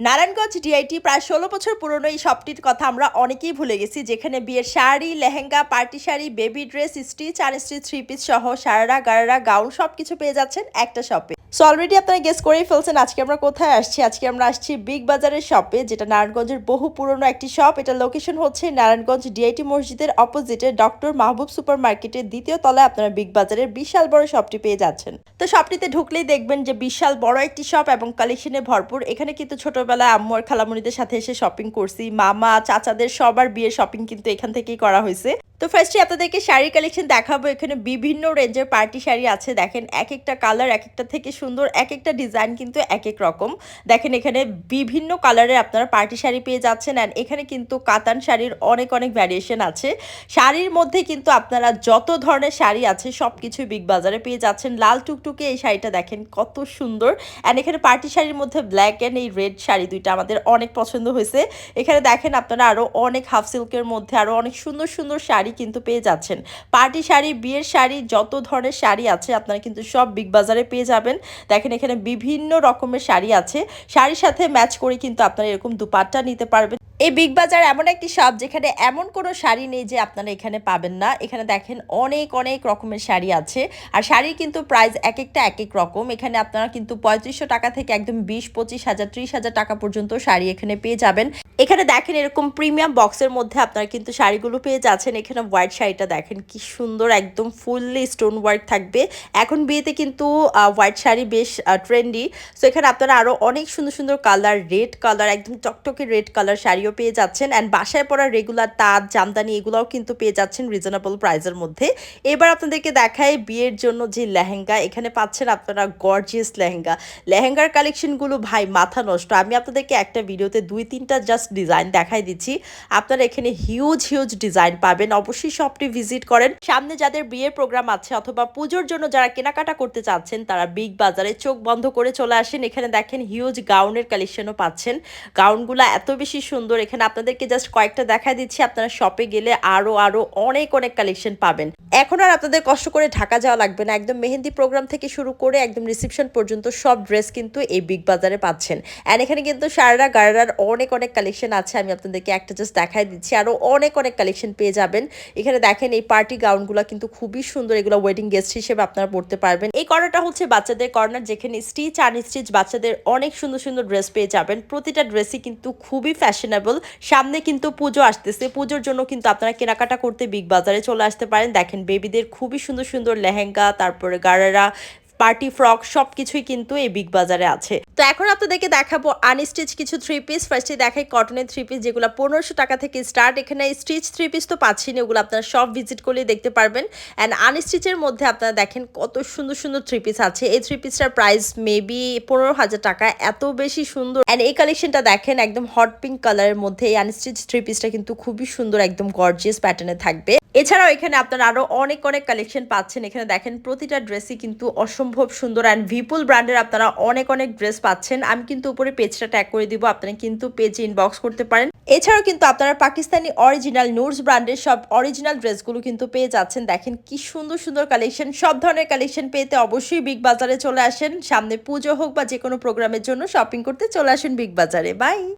Narayanganj DIT প্রায় ষোলো বছর পুরনো এই শপটির কথা আমরা অনেকেই ভুলে গেছি, যেখানে বিয়ের sari, lehenga, party sari, baby dress, stitch আর স্টিচ থ্রি পিস সহ সারারা, গারারা, গাউন সব কিছু পেয়ে যাচ্ছেন একটা শপে। সো অলরেডি আপনারা গেস করেই ফেলছেন আজকে আমরা কোথায় আসছি। আজকে আমরা আসছি বিগ বাজারের শপে যেটা নারায়ণগঞ্জের বহু পুরনো একটি শপ এটা লোকেশন হচ্ছে নারায়ণগঞ্জ ডিআইটি মসজিদের অপোজিটে ডক্টর মাহবুব সুপার মার্কেটের দ্বিতীয় তলায় আপনারা বিগ বাজারের বিশাল বড় শপটি পেয়ে যাচ্ছেন। তো শপটিতে ঢুকলেই দেখবেন যে বিশাল বড় একটি শপ এবং কালেকশনে ভরপুর। এখানে কিন্তু ছোটবেলায় আম্মু আর খালামুনিদের সাথে এসে শপিং করছি। মামা, চাচাদের সবার বিয়ের শপিং কিন্তু এখান থেকেই করা হয়েছে। তো ফার্স্টে আপনাদেরকে শাড়ি কালেকশন দেখাবো। এখানে বিভিন্ন রেঞ্জের পার্টি শাড়ি আছে। দেখেন এক একটা কালার এক একটা থেকে সুন্দর এক একটা ডিজাইন কিন্তু এক এক রকম। দেখেন, এখানে বিভিন্ন কালারের আপনারা পার্টি শাড়ি পেয়ে যাচ্ছেন অ্যান্ড এখানে কিন্তু কাতান শাড়ির অনেক অনেক ভ্যারিয়েশন আছে। শাড়ির মধ্যে কিন্তু আপনারা যত ধরনের শাড়ি আছে সব কিছু বিগ বাজারে পেয়ে যাচ্ছেন। লাল টুকটুকে এই শাড়িটা দেখেন, কত সুন্দর। অ্যান্ড এখানে পার্টি শাড়ির মধ্যে ব্ল্যাক অ্যান্ড এই রেড শাড়ি দুইটা আমাদের অনেক পছন্দ হয়েছে। এখানে দেখেন, আপনারা আরও অনেক হাফ সিল্কের মধ্যে আরও অনেক সুন্দর সুন্দর শাড়ি কিন্তু পেয়ে যাচ্ছেন। পার্টি শাড়ি, বিয়ের শাড়ি, যত ধরনের শাড়ি আছে আপনারা কিন্তু সব বিগ বাজারে পেয়ে যাবেন। দেখেন এখানে বিভিন্ন রকমের শাড়ি আছে। শাড়ির সাথে ম্যাচ করে কিন্তু আপনারা এরকম দুপাট্টা নিতে পারবেন। এই বিগ বাজার এমন একটি শপ যেখানে এমন কোনো শাড়ি নেই যে আপনারা এখানে পাবেন না। এখানে দেখেন অনেক অনেক রকমের শাড়ি আছে। আর শাড়ির কিন্তু প্রাইস এক একটা, এক এক রকম। এখানে আপনারা কিন্তু পঁয়ত্রিশশো টাকা থেকে একদম বিশ, পঁচিশ হাজার, ত্রিশ হাজার টাকা পর্যন্ত শাড়ি এখানে পেয়ে যাবেন। এখানে দেখেন এরকম প্রিমিয়াম বক্সের মধ্যে আপনারা কিন্তু শাড়িগুলো পেয়ে যাচ্ছেন। এখানে হোয়াইট শাড়িটা দেখেন কি সুন্দর, একদম ফুললি স্টোন ওয়ার্ক থাকবে। এখন বিয়েতে কিন্তু হোয়াইট শাড়ি বেশ ট্রেন্ডি সো এখানে আপনারা আরও অনেক সুন্দর সুন্দর কালার রেড কালার একদম টকটকে রেড কালার শাড়িও পেয়ে যাচ্ছেন অ্যান্ড বাসায় পরা রেগুলার তাঁত, জামদানি এগুলোও কিন্তু পেয়ে যাচ্ছেন রিজনেবল প্রাইসের মধ্যে। এবার আপনাদেরকে দেখায় বিয়ের জন্য যে লেহেঙ্গা, এখানে পাচ্ছেন আপনারা গর্জিয়াস লেহেঙ্গা। লেহেঙ্গার কালেকশনগুলো ভাই মাথা নষ্ট। আমি আপনাদেরকে একটা ভিডিওতে দুই তিনটা জাস্ট ডিজাইন দেখাই দিচ্ছি। আপনারা এখানে হিউজ হিউজ ডিজাইন পাবেন। অবশ্যই শপটি ভিজিট করেন। সামনে যাদের বিয়ের প্রোগ্রাম আছে অথবা পুজোর জন্য যারা কেনাকাটা করতে চাচ্ছেন, তারা বিগ বাজারে চোখ বন্ধ করে চলে আসেন। এখানে দেখেন হিউজ গাউনের কালেকশনও পাচ্ছেন। গাউনগুলো এত বেশি সুন্দর এখানে আপনাদেরকে জাস্ট কয়েকটা দেখাই দিচ্ছি। আপনারা শপে গেলে আরও আরও অনেক অনেক কালেকশন পাবেন। এখন আর আপনাদের কষ্ট করে ঢাকা যাওয়া লাগবে না। একদম মেহেন্দি প্রোগ্রাম থেকে শুরু করে একদম রিসেপশন পর্যন্ত সব ড্রেস কিন্তু এই বিগ বাজারে পাচ্ছেন। অ্যান্ড এখানে কিন্তু সারারা গারার অনেক অনেক কালেকশন আছে। আমি আপনাদেরকে একটা জাস্ট দেখাই দিচ্ছি। আরও অনেক অনেক কালেকশন পেয়ে যাবেন। এখানে দেখেন এই পার্টি গাউনগুলো কিন্তু খুবই সুন্দর। এগুলো ওয়েডিং গেস্ট হিসেবে আপনারা পড়তে পারবেন। এই কর্নারটা হচ্ছে বাচ্চাদের কর্নার। যেখানে স্টিচ আনস্টিচ বাচ্চাদের অনেক সুন্দর সুন্দর ড্রেস পেয়ে যাবেন। প্রতিটা ড্রেসই কিন্তু খুবই ফ্যাশনেবল সামনে কিন্তু পুজো আসতেছে। পুজোর জন্য কিন্তু আপনারা কেনাকাটা করতে বিগ বাজারে চলে আসতে পারেন। দেখেন বেবিদের খুবই সুন্দর সুন্দর লেহেঙ্গা, তারপরে গারারা পার্টি ফ্রক সব কিছুই কিন্তু এই বিগ বাজারে আছে। তো এখন আপনাদেরকে দেখাবো আনস্টিচ কিছু থ্রি পিস ফার্স্টে দেখাই কটনের থ্রি পিস যেগুলো পনেরোশো টাকা থেকে স্টার্ট এখানে স্টিচ থ্রি পিস তো পাচ্ছি না ওগুলো আপনারা সব ভিজিট করলে দেখতে পারবেন। অ্যান্ড আনস্টিচের মধ্যে আপনারা দেখেন কত সুন্দর সুন্দর থ্রি পিস আছে। এই থ্রি পিসটার প্রাইস মেবি পনেরো হাজার টাকা, এত বেশি সুন্দর। অ্যান্ড এই কালেকশনটা দেখেন একদম হট পিঙ্ক কালারের মধ্যে এই আনস্টিচ থ্রি পিসটা কিন্তু খুবই সুন্দর, একদম গর্জিয়াস প্যাটার্নে থাকবে। এছাড়াও এখানে আপনারা আরও অনেক অনেক কালেকশন পাচ্ছেন। এখানে দেখেন প্রতিটা ড্রেসই কিন্তু অসম্ভব সুন্দর অ্যান্ড ভিপুল ব্র্যান্ডের আপনারা অনেক অনেক ড্রেস পাচ্ছেন। আমি কিন্তু উপরে পেজটা ট্যাগ করে দিব, আপনারা কিন্তু পেজে ইনবক্স করতে পারেন। এছাড়াও কিন্তু আপনারা পাকিস্তানি অরিজিনাল নুরস ব্র্যান্ডের সব অরিজিনাল ড্রেসগুলো কিন্তু পেয়ে যাচ্ছেন। দেখেন কি সুন্দর সুন্দর কালেকশন সব ধরনের কালেকশন পেতে অবশ্যই বিগ বাজারে চলে আসেন। সামনে পুজো হোক বা যে কোনো প্রোগ্রামের জন্য শপিং করতে চলে আসেন বিগ বাজারে বাই